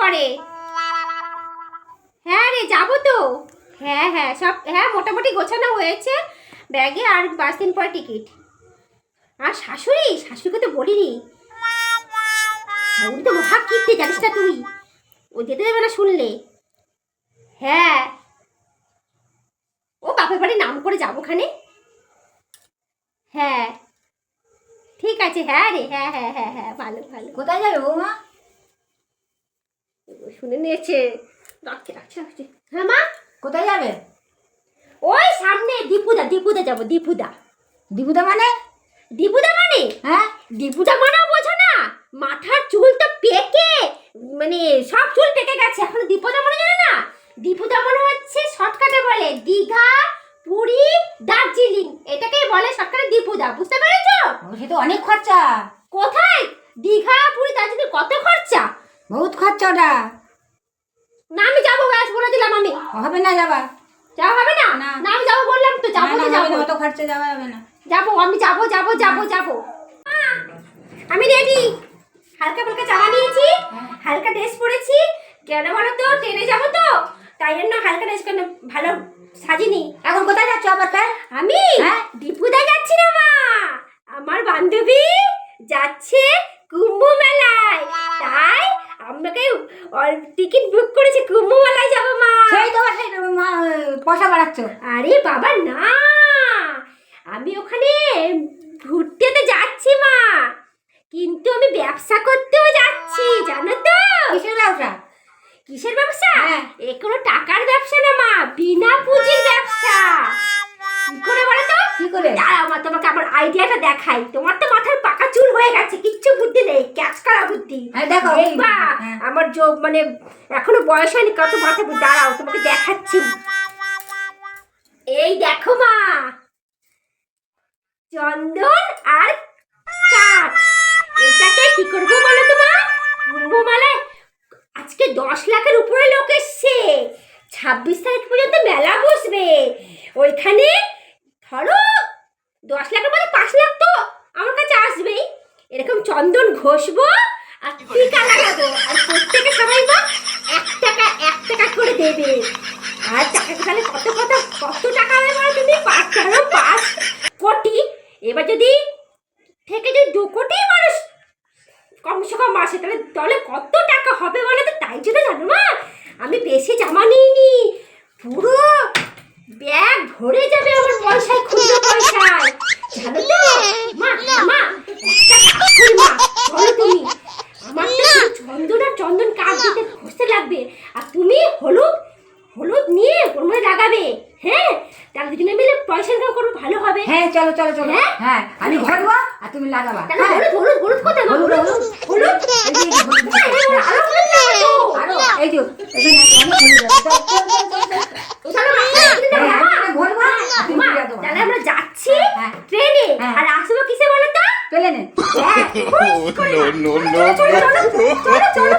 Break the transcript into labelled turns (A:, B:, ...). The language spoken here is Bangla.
A: পরে হ্যাঁ রে, যাব তো। হ্যাঁ হ্যাঁ সব হ্যাঁ মোটামুটি গোছানো হয়েছে। ব্যাগে আর পাঁচ দিন পর টিকিট। আর শাশুড়ি, শাশুড়িকে তো বলিনি। উনি তো মহা কিনতে জানিস না তুই? ও যেতে দেবে না শুনলে। হ্যাঁ। ও বাপের বাড়ি নাম করে যাব খানে হ্যাঁ। ঠিক আছে হ্যাঁ রে হ্যাঁ হ্যাঁ হ্যাঁ হ্যাঁ ভালো ভালো।
B: কোথায় যাবে বৌমা?
A: শুনে নিয়েছে। রাখছে রাখছে রাখছে। হ্যাঁ মা
B: কোথায় যাবে?
A: ওই সামনে দীপুদা দীপুদা যাব দীপুদা।
B: দিবুদা মানে?
A: দীপুদা মানে?
B: হ্যাঁ?
A: দীপুদা মানেও বোঝো না মাথার চুল তো পেকে মানে সব চুল পেকে গেছে এখন দীপুদা মনে জানে না? দীপুদা মনে হচ্ছে শর্টকাটে বলে দীঘা পুরী দার্জিলিং। এটাকেই বলে শর্টকাটে দীপুদা বুঝতে পেরেছ?
B: সে তো অনেক খরচা।
A: কোথায়? দীঘা পুরী দার্জিলিং কত খরচা?
B: বহুত খরচা ওটা।
A: না আমি যাব ব্যাস বলে দিলাম আমি।
B: হবে না যাবা
A: যাওয়া হবে না?
B: না।
A: আমি যাব বললাম তো যাব
B: না, হবে
A: যাব।
B: অত খরচা যাওয়া যাবে না।
A: যাব আমি যাব যাব যাব যাব। আমি রেডি হালকা ফুলকা জামা নিয়েছি হালকা ড্রেস পরেছি। কেন বলো তো ট্রেনে যাব তো। তাই জন্য হালকা ড্রেস কেন ভালো সাজিনি।
B: এখন কোথায় যাচ্ছ আবার ফের?
A: আমি
B: হ্যাঁ?
A: দীপুদা যাচ্ছি না মা। আমার বান্ধবী যাচ্ছে তাই টিকিট বুক করেছে কুম্ভ মেলায় যাব মা।
B: সেই তো সেই মা, পয়সা বাড়াচ্ছ।
A: আরে বাবা না। আমি ওখানে ঘুরতে তো যাচ্ছি মা। কিন্তু আমি ব্যবসা করতেও যাচ্ছি জানো তো।
B: কিসের ব্যবসা?
A: কিসের ব্যবসা?
B: হ্যাঁ।
A: এ কোনো টাকার ব্যবসা না মা বিনা পুঁজির ব্যবসা। কি করে বলো তো?
B: কি করে?
A: দাঁড়াও মা তোমাকে আমার আইডিয়াটা দেখাই। তোমার তো মাথার পাকা চুল হয়ে গেছে কিচ্ছু বুদ্ধি নেই ক্যাচ করা বুদ্ধি।
B: হ্যাঁ দেখো।
A: দেখবা
B: হ্যাঁ।
A: আমার মানে এখনও বয়স হয়নি কত মাথা দাঁড়াও তোমাকে দেখাচ্ছি। এই দেখো মা চন্দন আর কাঠ। এটাকে কি করব বলো তো মা? কুম্ভমেলায় আজকে দশ লাখের উপরে লোক এসছে। ছাব্বিশ তারিখ পর্যন্ত মেলা বসবে। ওইখানে ধরো দশ লাখের মধ্যে পাঁচ লাখ তো আমার কাছে আসবেই এরকম চন্দন ঘষবো আর টিকা লাগাবো। আর প্রত্যেকে সবাই মা এক টাকা এক টাকা করে দেবে। আর টাকা তাহলে কত কত কত টাকা হবে বলো তুমি? পাঁচ ধরো পাঁচ কোটি। এবার যদি থেকে যদি দু কোটি মানুষ কমসে কম আসে তাহলে তাহলে কত টাকা হবে বলো তো? তাই জন্য জানো মা আমি বেশি জামা নিইনি। পুরো ব্যাগ ভরে যাবে আমার পয়সায় খুচরো পয়সায়। জানো তো মা মা একটা কাজ করি মা বলো তুমি আমার তো শুধু চন্দন আর চন্দন কাজ দিতে ঘষতে লাগবে আর তুমি হলুদ হলুদ নিয়ে ওর মধ্যে লাগাবে হ্যাঁ তাহলে দুজনে মিলে পয়সা ইনকাম করব ভালো হবে
B: হ্যাঁ চলো চলো চলো
A: হ্যাঁ?
B: হ্যাঁ আমি ঘরবো আর তুমি লাগাবা হ্যাঁ
A: হলুদ হলুদ হলুদ কোথায়
B: হলুদ,
A: হলুদ আরও
B: এই যে।
A: তাহলে
B: হ্যাঁ,
A: আমরা যাচ্ছি
B: হ্যাঁ।
A: ট্রেনে
B: হ্যাঁ।
A: আর আসব কিসে বলো তো
B: পেলে নে
A: হ্যাঁ, চলো, চলো, চলো.